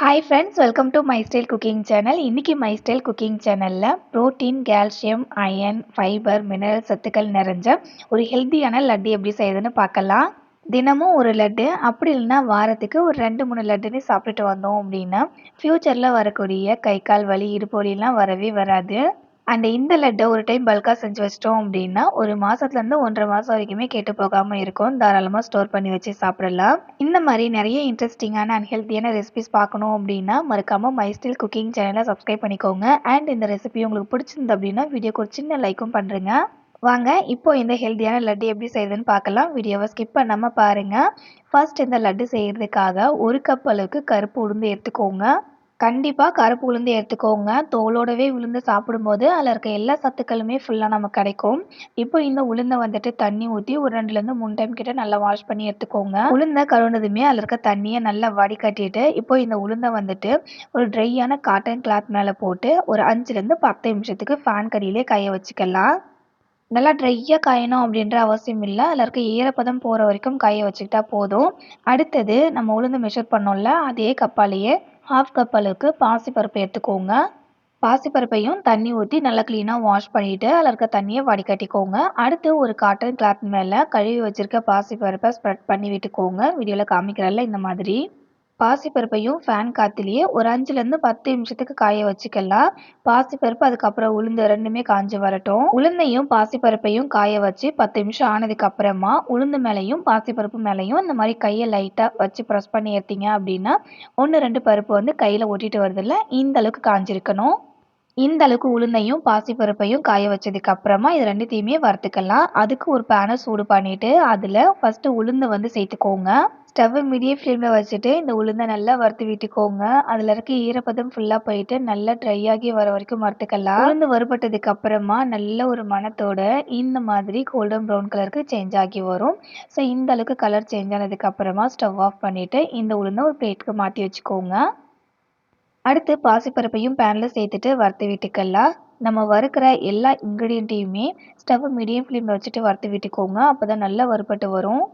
Hi friends welcome to my style cooking channel இன்றைக்கி my style cooking சேனலில் protein calcium iron fibre mineral சத்துக்கள் நிறைஞ்ச ஒரு ஹெல்த்தியான லட்டு எப்படி செய்யுதுன்னு பார்க்கலாம். தினமும் ஒரு லட்டு அப்படி இல்லைன்னா வாரத்துக்கு ஒரு ரெண்டு மூணு லட்டுன்னு சாப்பிட்டுட்டு வந்தோம் அப்படின்னா ஃப்யூச்சரில் வரக்கூடிய கை கால் வலி இடுப்பு வரவே வராது. அண்ட் இந்த லட்டை ஒரு டைம் பல்காக செஞ்சு வச்சிட்டோம் அப்படின்னா ஒரு மாதத்துலேருந்து ஒன்றரை மாதம் வரைக்குமே கெட்டு போகாமல் இருக்கும். தாராளமாக ஸ்டோர் பண்ணி வச்சு சாப்பிடலாம். இந்த மாதிரி நிறைய இன்ட்ரெஸ்டிங்கான அண்ட் ஹெல்த்தியான ரெசிபிஸ் பார்க்கணும் அப்படின்னா மறக்காமல் மை ஸ்டில் குக்கிங் சேனலை சப்ஸ்கிரைப் பண்ணிக்கோங்க. அண்ட் இந்த ரெசிபி உங்களுக்கு பிடிச்சிருந்து அப்படின்னா வீடியோக்கு ஒரு சின்ன லைக்கும் பண்ணுறேங்க வாங்க இப்போ இந்த ஹெல்த்தியான லட்டு எப்படி செய்யுதுன்னு பார்க்கலாம். வீடியோவை ஸ்கிப் பண்ணாமல் பாருங்கள் ஃபர்ஸ்ட் இந்த லட்டு செய்கிறதுக்காக ஒரு கப் அளவுக்கு கருப்பு உளுந்து எடுத்துக்கோங்க. கண்டிப்பாக கருப்பு உளுந்து எடுத்துக்கோங்க. தோலோடவே உளுந்து சாப்பிடும்போது அதில் இருக்க எல்லா சத்துக்களுமே ஃபுல்லாக நமக்கு கிடைக்கும். இப்போ இந்த உளுந்தை வந்துட்டு தண்ணி ஊற்றி ஒரு ரெண்டுலேருந்து மூணு டைம் கிட்ட நல்லா வாஷ் பண்ணி எடுத்துக்கோங்க. உளுந்தை கழுவுனதுமே அதில் இருக்க தண்ணியை நல்லா வடிகட்டிட்டு இப்போ இந்த உளுந்தை வந்துட்டு ஒரு ட்ரையான காட்டன் கிளாத் மேலே போட்டு ஒரு அஞ்சுலேருந்து பத்து நிமிஷத்துக்கு ஃபேன் கடியிலே கையை வச்சுக்கலாம். நல்லா ட்ரையாக காயணும் அப்படின்ற அவசியம் இல்லை. அதில் இருக்க ஈரப்பதம் போகிற வரைக்கும் காய வச்சுக்கிட்டா போதும். அடுத்தது நம்ம உளுந்து மெஷர் பண்ணோம்ல அதே கப்பாலேயே ஹாஃப் கப் அளவுக்கு பாசிப்பருப்பு எடுத்துக்கோங்க. பாசிப்பருப்பையும் தண்ணி ஊற்றி நல்லா க்ளீனாக வாஷ் பண்ணிவிட்டு அதில் இருக்க தண்ணியை வடிகட்டிக்கோங்க. அடுத்து ஒரு காட்டன் கிளாத் மேலே கழுவி வச்சுருக்க பாசிப்பருப்பை ஸ்ப்ரெட் பண்ணி விட்டுக்கோங்க. வீடியோவில் காமிக்கிறல்ல இந்த மாதிரி. பாசிப்பருப்பையும் ஃபேன் காற்றுலேயே ஒரு அஞ்சுலேருந்து பத்து நிமிஷத்துக்கு காய வச்சுக்கலாம். பாசிப்பருப்பு அதுக்கப்புறம் உளுந்து ரெண்டுமே காஞ்சு வரட்டும். உளுந்தையும் பாசிப்பருப்பையும் காய வச்சு பத்து நிமிஷம் ஆனதுக்கு அப்புறமா உளுந்து மேலேயும் பாசிப்பருப்பு மேலேயும் இந்த மாதிரி கையை லைட்டாக வச்சு ப்ரெஸ் பண்ணி எடுத்தீங்க அப்படின்னா ஒன்று ரெண்டு பருப்பு வந்து கையில் ஒட்டிட்டு வருதில்ல இந்த அளவுக்கு காஞ்சிருக்கணும். இந்த அளவுக்கு உளுந்தையும் பாசிப்பருப்பையும் காய வச்சதுக்கு அப்புறமா இது ரெண்டுத்தையுமே வறுத்துக்கலாம். அதுக்கு ஒரு பேனை சூடு பண்ணிட்டு அதில் ஃபஸ்ட்டு உளுந்து வந்து சேர்த்துக்கோங்க. ஸ்டவ்வை மீடியம் ஃப்ளேமில் வச்சுட்டு இந்த உளுந்தை நல்லா வறுத்து விட்டுக்கோங்க. அதில் இருக்க ஈரப்பதம் ஃபுல்லாக போயிட்டு நல்லா ட்ரை ஆகி வர வரைக்கும் வறுத்துக்கலாம். உளுந்து வறுபட்டதுக்கு அப்புறமா நல்ல ஒரு மணத்தோட இந்த மாதிரி கோல்டன் ப்ரௌன் கலருக்கு சேஞ்ச் ஆகி வரும். ஸோ இந்த அளவுக்கு கலர் சேஞ்ச் ஆனதுக்கு அப்புறமா ஸ்டவ் ஆஃப் பண்ணிவிட்டு இந்த உளுந்தை ஒரு பிளேட்டுக்கு மாற்றி வச்சுக்கோங்க. அடுத்து பாசிப்பருப்பையும் பேனில் சேர்த்துட்டு வறுத்து விட்டுக்கலாம். நம்ம வறுக்கிற எல்லா இன்க்ரீடியண்ட்டையுமே ஸ்டவ் மீடியம் ஃப்ளேமில் வச்சுட்டு வறுத்து விட்டுக்கோங்க. அப்போ தான் நல்லா வறுபட்டு வரும்.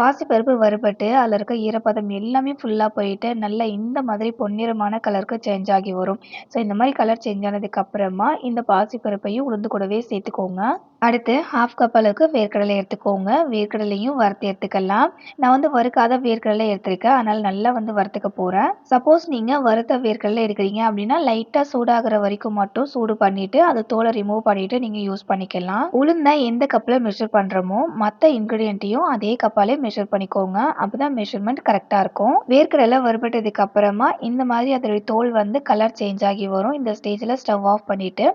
பாசிப்பருப்பு வறுபட்டு அதில் இருக்க ஈரப்பதம் எல்லாமே ஃபுல்லாக போயிட்டு நல்லா இந்த மாதிரி பொன்னிறமான கலருக்கு சேஞ்ச் ஆகி வரும். ஸோ இந்த மாதிரி கலர் சேஞ்ச் ஆனதுக்கு அப்புறமா இந்த பாசிப்பருப்பையும் உளுந்து கூடவே சேர்த்துக்கோங்க. அடுத்து ஹாஃப் கப் அளவுக்கு வேர்க்கடலை எடுத்துக்கோங்க. வேர்க்கடலையும் வறுத்து எடுத்துக்கலாம். நான் வந்து வறுக்காத வேர்க்கடலை எடுத்திருக்கேன். அதனால் நல்லா வந்து வறுத்துக்க போகிறேன் சப்போஸ் நீங்கள் வறுத்த வேர்க்கடலை எடுக்கிறீங்க அப்படின்னா லைட்டாக சூடாகிற வரைக்கும் மட்டும் சூடு பண்ணிவிட்டு அதை தோலை ரிமூவ் பண்ணிவிட்டு நீங்கள் யூஸ் பண்ணிக்கலாம். உளுந்தை எந்த கப்பில் மெஷர் பண்ணுறோமோ மற்ற இன்க்ரீடியண்ட்டையும் அதே கப்பாலே மெஷர் பண்ணிக்கோங்க. அப்போ தான் மெஷர்மெண்ட் கரெக்டாக இருக்கும். வேர்க்கடலை வறுபட்டதுக்கு அப்புறமா இந்த மாதிரி அதோடைய தோல் வந்து கலர் சேஞ்ச் ஆகி வரும். இந்த ஸ்டேஜில் ஸ்டவ் ஆஃப் பண்ணிவிட்டு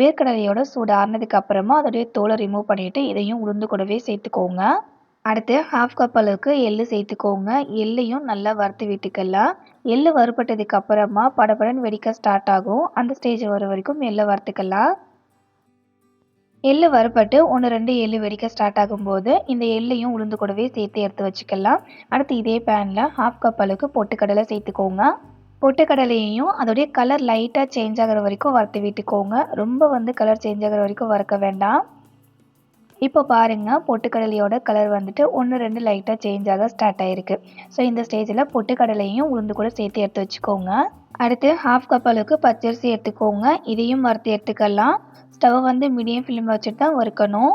வேர்க்கடலையோட சூடு ஆறினதுக்கு அப்புறமா அதோடைய தோலை ரிமூவ் பண்ணிவிட்டு இதையும் உளுந்து கூடவே சேர்த்துக்கோங்க. அடுத்து ஹாஃப் கப் அளவுக்கு எள்ளு சேர்த்துக்கோங்க. எள்ளையும் நல்லா வறுத்து விட்டுக்கலாம் எள்ளு வறுபட்டதுக்கு அப்புறமா படபடன்னு வெடிக்க ஸ்டார்ட் ஆகும். அந்த ஸ்டேஜ் வர வரைக்கும் எள்ளை வறுத்துக்கலாம் எள்ளு வரப்பட்டு ஒன்று ரெண்டு எள்ளு வெடிக்க ஸ்டார்ட் ஆகும்போது இந்த எள்ளையும் உளுந்து கூடவே சேர்த்து எடுத்து வச்சுக்கலாம். அடுத்து இதே பேனில் ஹாஃப் கப் அளவுக்கு பொட்டுக்கடலை சேர்த்துக்கோங்க. பொட்டுக்கடலையையும் அதோடைய கலர் லைட்டாக சேஞ்ச் ஆகிற வரைக்கும் வறுத்து விட்டுக்கோங்க. ரொம்ப வந்து கலர் சேஞ்ச் ஆகிற வரைக்கும் வறுக்க வேண்டாம். இப்போ பாருங்கள் பொட்டுக்கடலையோட கலர் வந்துட்டு ஒன்று ரெண்டு லைட்டாக சேஞ்ச் ஆக ஸ்டார்ட் ஆகிருக்கு ஸோ இந்த ஸ்டேஜில் பொட்டுக்கடலையும் உளுந்து கூட சேர்த்து எடுத்து வச்சுக்கோங்க. அடுத்து ஹாஃப் கப் அளவுக்கு பச்சரிசி எடுத்துக்கோங்க. இதையும் வறுத்து எடுத்துக்கலாம். ஸ்டவ் வந்து மீடியம் ஃப்ளேமில் வச்சுட்டு தான் வறுக்கணும்.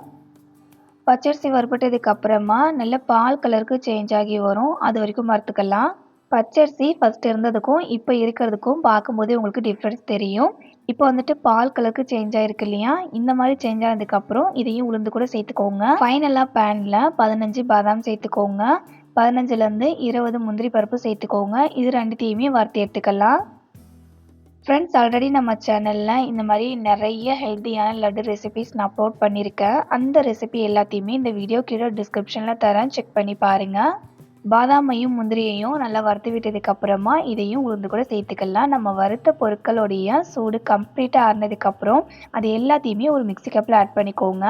பச்சரிசி வறுபட்டதுக்கு அப்புறமா நல்ல பால் கலருக்கு சேஞ்ச் ஆகி வரும். அது வரைக்கும் வறுத்துக்கலாம். பச்சரிசி ஃபஸ்ட் இருந்ததுக்கும் இப்போ இருக்கிறதுக்கும் பார்க்கும்போதே உங்களுக்கு டிஃப்ரென்ஸ் தெரியும். இப்போ வந்துட்டு பால் கலருக்கு சேஞ்ச் ஆகிருக்கு இல்லையா? இந்த மாதிரி சேஞ்ச் ஆனதுக்கப்புறம் இதையும் உளுந்து கூட சேர்த்துக்கோங்க. ஃபைனலாக பேனில் பதினஞ்சு பாதாம் சேர்த்துக்கோங்க. பதினஞ்சுலேருந்து இருபது முந்திரி பருப்பு சேர்த்துக்கோங்க. இது ரெண்டுத்தையுமே வறுத்து எடுத்துக்கலாம். ஃப்ரெண்ட்ஸ் ஆல்ரெடி நம்ம சேனலில் இந்த மாதிரி நிறைய ஹெல்த்தியான லட்டு ரெசிபிஸ் நான் அப்லோட் பண்ணியிருக்கேன். அந்த ரெசிபி எல்லாத்தையுமே இந்த வீடியோ கீழே டிஸ்கிரிப்ஷனில் தரேன். செக் பண்ணி பாருங்கள் பாதாமையும் முந்திரியையும் நல்லா வறுத்து விட்டதுக்கப்புறமா இதையும் உளுந்து கூட சேர்த்துக்கலாம். நம்ம வறுத்த பொருட்களுடைய சூடு கம்ப்ளீட்டாக ஆறினதுக்கப்புறம் அது எல்லாத்தையுமே ஒரு மிக்சி கப்பில் ஆட் பண்ணிக்கோங்க.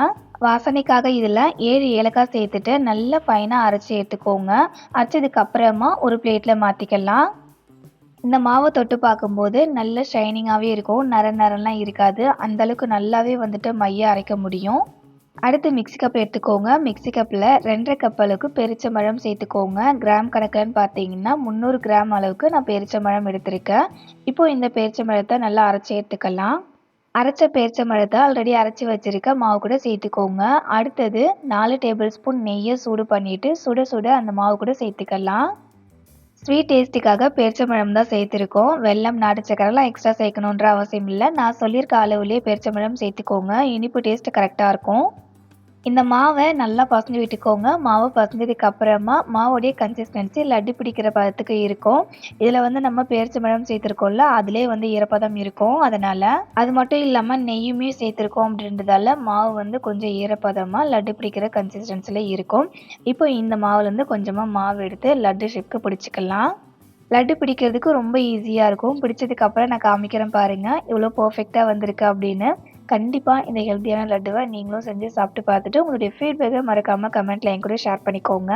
வாசனைக்காக இதில் ஏழு ஏலக்காய் சேர்த்துட்டு நல்லா ஃபைனாக அரைச்சி எடுத்துக்கோங்க. அரைச்சதுக்கப்புறமா ஒரு பிளேட்டில் மாற்றிக்கலாம் இந்த மாவை தொட்டு பார்க்கும்போது நல்ல ஷைனிங்காகவே இருக்கும். நர நரம்லாம் இருக்காது. அந்தளவுக்கு நல்லாவே வந்துட்டு மைய அரைக்க முடியும். அடுத்து மிக்சி கப் எடுத்துக்கோங்க. மிக்சி கப்பில் ரெண்டரை கப் அளவுக்கு பெருச்சம்பழம் சேர்த்துக்கோங்க. கிராம் கணக்குலன்னு பார்த்தீங்கன்னா முந்நூறு கிராம் அளவுக்கு நான் பெருச்சம்பழம் எடுத்திருக்கேன். இப்போ இந்த பெருச்சம்பழத்தை நல்லா அரைச்சி எடுத்துக்கலாம். அரைச்ச பேரிச்சம்பழத்தை ஆல்ரெடி அரைச்சி வச்சுருக்க மாவு கூட சேர்த்துக்கோங்க. அடுத்தது நாலு டேபிள் ஸ்பூன் நெய்யை சூடு பண்ணிவிட்டு சுட சுட அந்த மாவு கூட சேர்த்துக்கலாம். ஸ்வீட் டேஸ்ட்டுக்காக பேரிச்சம்பழம் தான் சேர்த்துருக்கோம். வெல்லம் நாட்டு சக்கரெல்லாம் எக்ஸ்ட்ரா சேர்க்கணுன்ற அவசியம் இல்லை. நான் சொல்லியிருக்க அளவுலேயே பேரிச்சம்பழம் சேர்த்துக்கோங்க. இனிப்பு டேஸ்ட்டு கரெக்டாக இருக்கும். இந்த மாவை நல்லா பசஞ்சு விட்டுக்கோங்க. மாவு பசஞ்சதுக்கு அப்புறமா மாவுடைய கன்சிஸ்டன்சி லட்டு பிடிக்கிற பதத்துக்கு இருக்கும். இதில் வந்து நம்ம பேரிச்சம்பழம் சேர்த்துருக்கோம்ல அதிலே வந்து ஈரப்பதம் இருக்கும். அதனால் அது மட்டும் இல்லாமல் நெய்யுமே சேர்த்துருக்கோம் அப்படின்றதால மாவு வந்து கொஞ்சம் ஈரப்பதமாக லட்டு பிடிக்கிற கன்சிஸ்டன்சியில் இருக்கும். இப்போ இந்த மாவுலேருந்து கொஞ்சமாக மாவு எடுத்து லட்டு ஷேப்க்கு பிடிச்சிக்கலாம். லட்டு பிடிக்கிறதுக்கு ரொம்ப ஈஸியாக இருக்கும். பிடிச்சதுக்கு அப்புறம் நான் காமிக்கிறேன் பாருங்கள் இவ்வளோ பர்ஃபெக்டாக வந்திருக்கு அப்படின்னு. கண்டிப்பாக இந்த ஹெல்த்தியான லட்டுவை நீங்களும் செஞ்சு சாப்பிட்டு பார்த்துட்டு உங்களுடைய ஃபீட்பேக்கை மறக்காமல் கமெண்ட்டில் என் கூட ஷேர் பண்ணிக்கோங்க.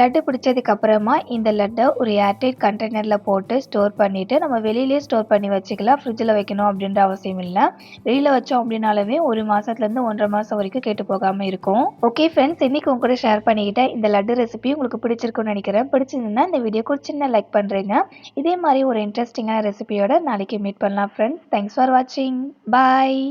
லட்டு பிடிச்சதுக்கு அப்புறமா இந்த லட்டை ஒரு ஏர்டைட் கண்டெய்னரில் போட்டு ஸ்டோர் பண்ணிவிட்டு நம்ம வெளியிலே ஸ்டோர் பண்ணி வச்சுக்கலாம். ஃப்ரிட்ஜில் வைக்கணும் அப்படின்ற அவசியம் இல்லை. வெளியில் வச்சோம் அப்படின்னாலுமே ஒரு மாதத்துலேருந்து ஒன்றரை மாதம் வரைக்கும் கேட்டு போகாமல் இருக்கும். ஓகே ஃப்ரெண்ட்ஸ் இன்றைக்கி உங்க கூட ஷேர் பண்ணிக்கிட்டேன் இந்த லட்டு ரெசிபி உங்களுக்கு பிடிச்சிருக்குன்னு நினைக்கிறேன். பிடிச்சிருந்தா இந்த வீடியோக்கு ஒரு சின்ன லைக் பண்ணுறீங்க இதே மாதிரி ஒரு இன்ட்ரெஸ்டிங்கான ரெசிபியோட நாளைக்கு மீட் பண்ணலாம் ஃப்ரெண்ட்ஸ் தேங்க்ஸ் ஃபார் வாட்சிங் பாய்